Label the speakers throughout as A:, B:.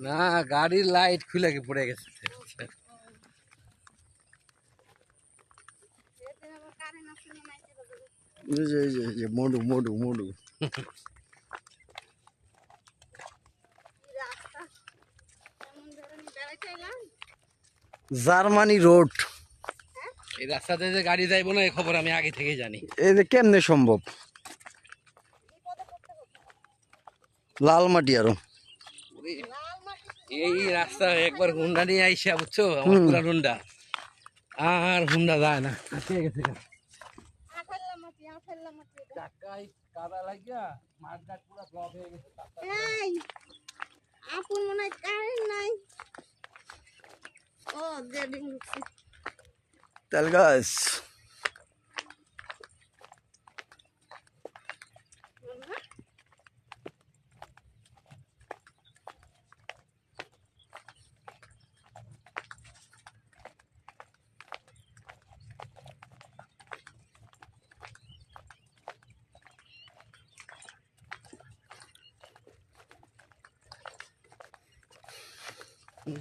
A: না গাড়ির লাইট খুলে পড়ে গেছে।
B: মডু মডু মডু। Germany road.
A: এই রাস্তাতে যে গাড়ি যাইবো না এই খবর আমি আগে থেকে জানি।
B: এই যে কেমনে সম্ভব? লাল মাটি আরও
A: এই রাস্তা একবার হুন্ডা নিয়ে আইসা বুঝছ? আমার পুরা হুন্ডা। আর হুন্ডা যায় না। আটকে গেছে গা। চাকায় কাদা লাগিয়া মাঠঘাট পুরা ব্লক হয়ে গেছে
C: আপন মনে হয় কারেন্ট নাই। ও দেড় ঢুকছে
B: তেল গাছ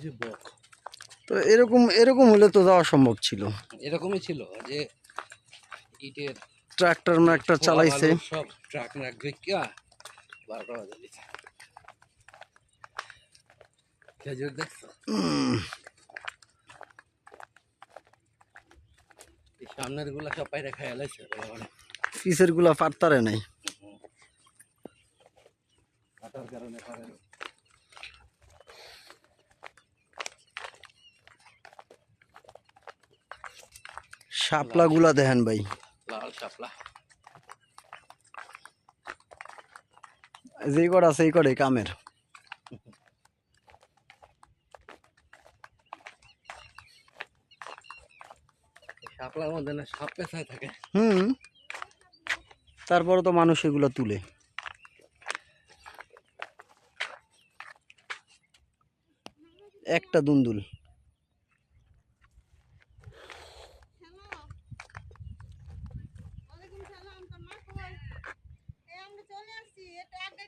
A: যে বক
B: তো এরকম এরকম হলে তো যাওয়া সম্ভব ছিল।
A: এরকমই ছিল যে ইটের
B: ট্রাক্টর ম্যাক্টর চালাইছে।
A: সব ট্রাক ম্যাক ঢুকিয়া বার করা যাবে। খেজুর দেখছ? সামনেরগুলা সব পাইরে খাই লাইছে
B: পিসেরগুলা পারতারে নাই।
A: কারণে পারে না।
B: শাপলা গুলা দেখেন ভাই।
A: লাল শাপলা।
B: যেই করা সেই করে কামের।
A: এই শাপলার মধ্যে না সাপ পেঁচায় থাকে।
B: হুম। তারপরে তো মানুষ এগুলা তুলে। একটা দুন্দুল। siết em